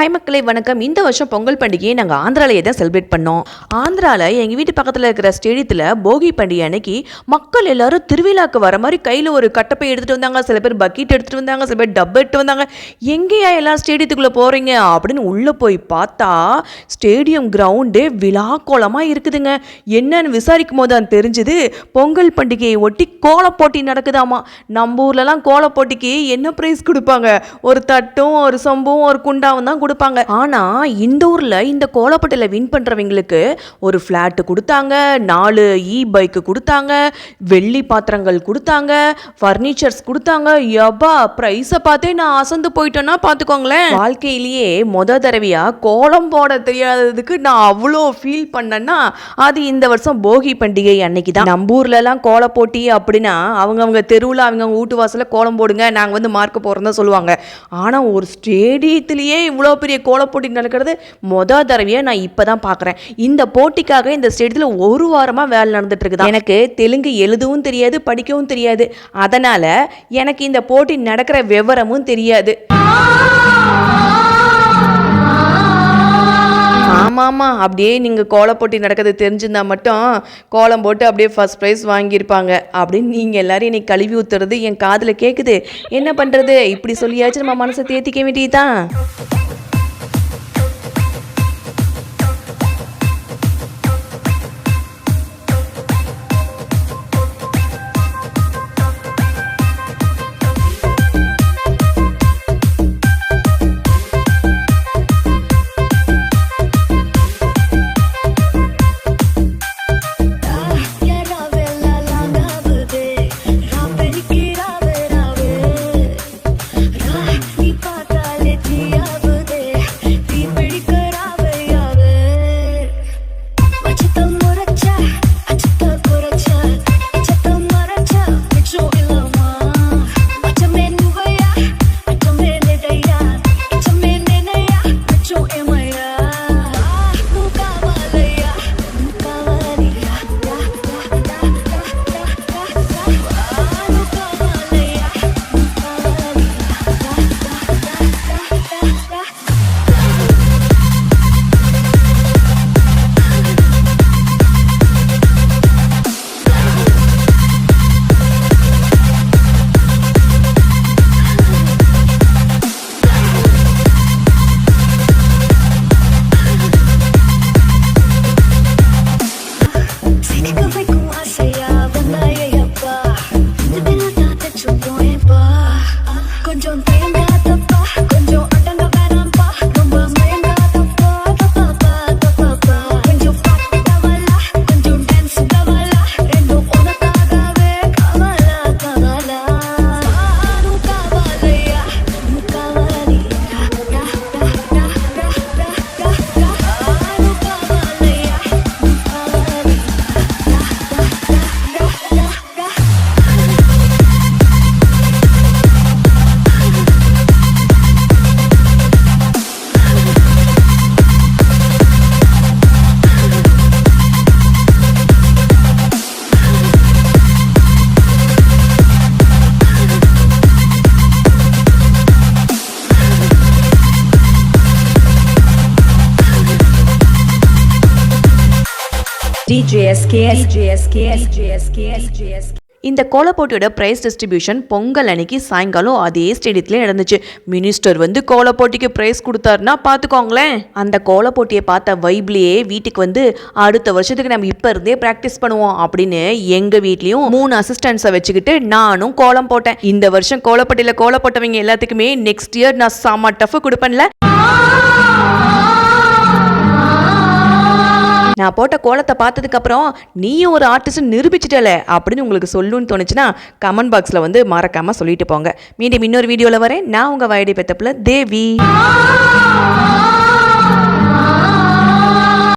High மக்களை வணக்கம். இந்த வருஷம் பொங்கல் பண்டிகையை நாங்கள் ஆந்திராலேயே தான் செலிப்ரேட் பண்ணோம். ஆந்திராவில் எங்கள் வீட்டு பக்கத்தில் இருக்கிற ஸ்டேடியத்தில் போகி பண்டிகை அன்னைக்கு மக்கள் எல்லாரும் திருவிழாக்கு வர மாதிரி கையில் ஒரு கட்டப்பை எடுத்துகிட்டு வந்தாங்க. சில பேர் பக்கெட் எடுத்துகிட்டு வந்தாங்க சில பேர் டப்பை எடுத்து வந்தாங்க. எங்கேயா எல்லாம் ஸ்டேடியத்துக்குள்ளே போகிறீங்க அப்படின்னு உள்ளே போய் பார்த்தா ஸ்டேடியம் கிரவுண்டே விழாக்கோலமாக இருக்குதுங்க. என்னன்னு விசாரிக்கும் போது தான் தெரிஞ்சுது பொங்கல் பண்டிகையை ஒட்டி கோலப்போட்டி நடக்குதாமா. நம்ம ஊர்லலாம் கோலப்போட்டிக்கு என்ன ப்ரைஸ் கொடுப்பாங்க? ஒரு தட்டும் ஒரு சொம்பும் ஒரு குண்டாவும் தான் கொடுப்பாங்க. ஆனால் இந்த ஊரில் இந்த கோலப்பட்டில வின் பண்ணுறவங்களுக்கு ஒரு ஃப்ளாட்டு கொடுத்தாங்க நாலு இ பைக்கு கொடுத்தாங்க வெள்ளி பாத்திரங்கள் கொடுத்தாங்க ஃபர்னிச்சர்ஸ் கொடுத்தாங்க. யப்பா ப்ரைஸை பார்த்தே நான் அசந்து போயிட்டேன்னா பார்த்துக்கோங்களேன். வாழ்க்கையிலேயே முத தடவையாக கோலம் போட தெரியாததுக்கு நான் அவ்வளோ ஃபீல் பண்ணேன்னா அது இந்த வருஷம் போகி பண்டிகை அன்னைக்கு தான். நம்ம ஊர்லலாம் கோல போட்டி அப்படின்னா அவங்கவுங்க தெருவில் அவங்கவுங்க வீட்டு வாசலில் கோலம் போடுங்க நாங்கள் வந்து மார்க் போகிறோம் தான் சொல்லுவாங்க. ஆனால் ஒரு ஸ்டேடியத்திலேயே இவ்வளோ பெரிய கோலப்போட்டி நடக்கிறது. மொதல் தடவையாக நான் இப்போ தான் பார்க்குறேன் இந்த போட்டிக்காக இந்த ஸ்டேடியத்தில் ஒரு வாரமாக வேலை நடந்துட்டு இருக்குது எனக்கு தெலுங்கு எழுதவும் தெரியாது படிக்கவும் தெரியாது. அதனால் எனக்கு இந்த போட்டி நடக்கிற விவரமும் தெரியாது. ஆமாம்மா அப்படியே நீங்கள் கோலம் போட்டி நடக்கிறது தெரிஞ்சிருந்தா மட்டும் கோலம் போட்டு அப்படியே ஃபர்ஸ்ட் ப்ரைஸ் வாங்கியிருப்பாங்க. அப்படின்னு நீங்கள் எல்லாரும் என்னை கழுவி ஊத்துறது என் காதில் கேட்குது என்ன பண்ணுறது இப்படி சொல்லியாச்சும் நம்ம மனசை தேத்திக்க வேண்டியதுதான். இந்த கோலப் போட்டியோட ப்ரைஸ் டிஸ்ட்ரிபியூஷன் பொங்கல் அன்னைக்கு சாயங்காலம் அதே ஸ்டேடியத்தில் நடந்துச்சு. மினிஸ்டர் வந்து கோலப் போட்டிக்கு ப்ரைஸ் கொடுத்தாருன்னா பார்த்துக்கோங்களேன். அந்த கோலப் போட்டியை பார்த்த வைப்லேயே வீட்டுக்கு வந்து அடுத்த வருஷத்துக்கு நம்ம இப்போ இருந்தே ப்ராக்டிஸ் பண்ணுவோம் அப்படின்னு எங்கள் வீட்லேயும் மூணு அசிஸ்டன்ஸை வச்சுக்கிட்டு நானும் கோலம் போட்டேன். இந்த வருஷம் கோலப்பட்டியில் கோலம் போட்டவங்க எல்லாத்துக்குமே நெக்ஸ்ட் இயர் நான் சாமா டஃப் கொடுப்பேன்ல. நான் போட்ட கோலத்தை பார்த்ததுக்கப்புறம் நீயும் ஒரு ஆர்டிஸ்ட் நிரூபிச்சிட்டல அப்படின்னு உங்களுக்கு சொல்லுன்னு தோணுச்சுன்னா கமெண்ட் பாக்ஸில் வந்து மறக்காமல் சொல்லிட்டு போங்க. மீண்டும் இன்னொரு வீடியோவில் வரேன். நான் உங்கள் வயடி பெத்தப்பில் தேவி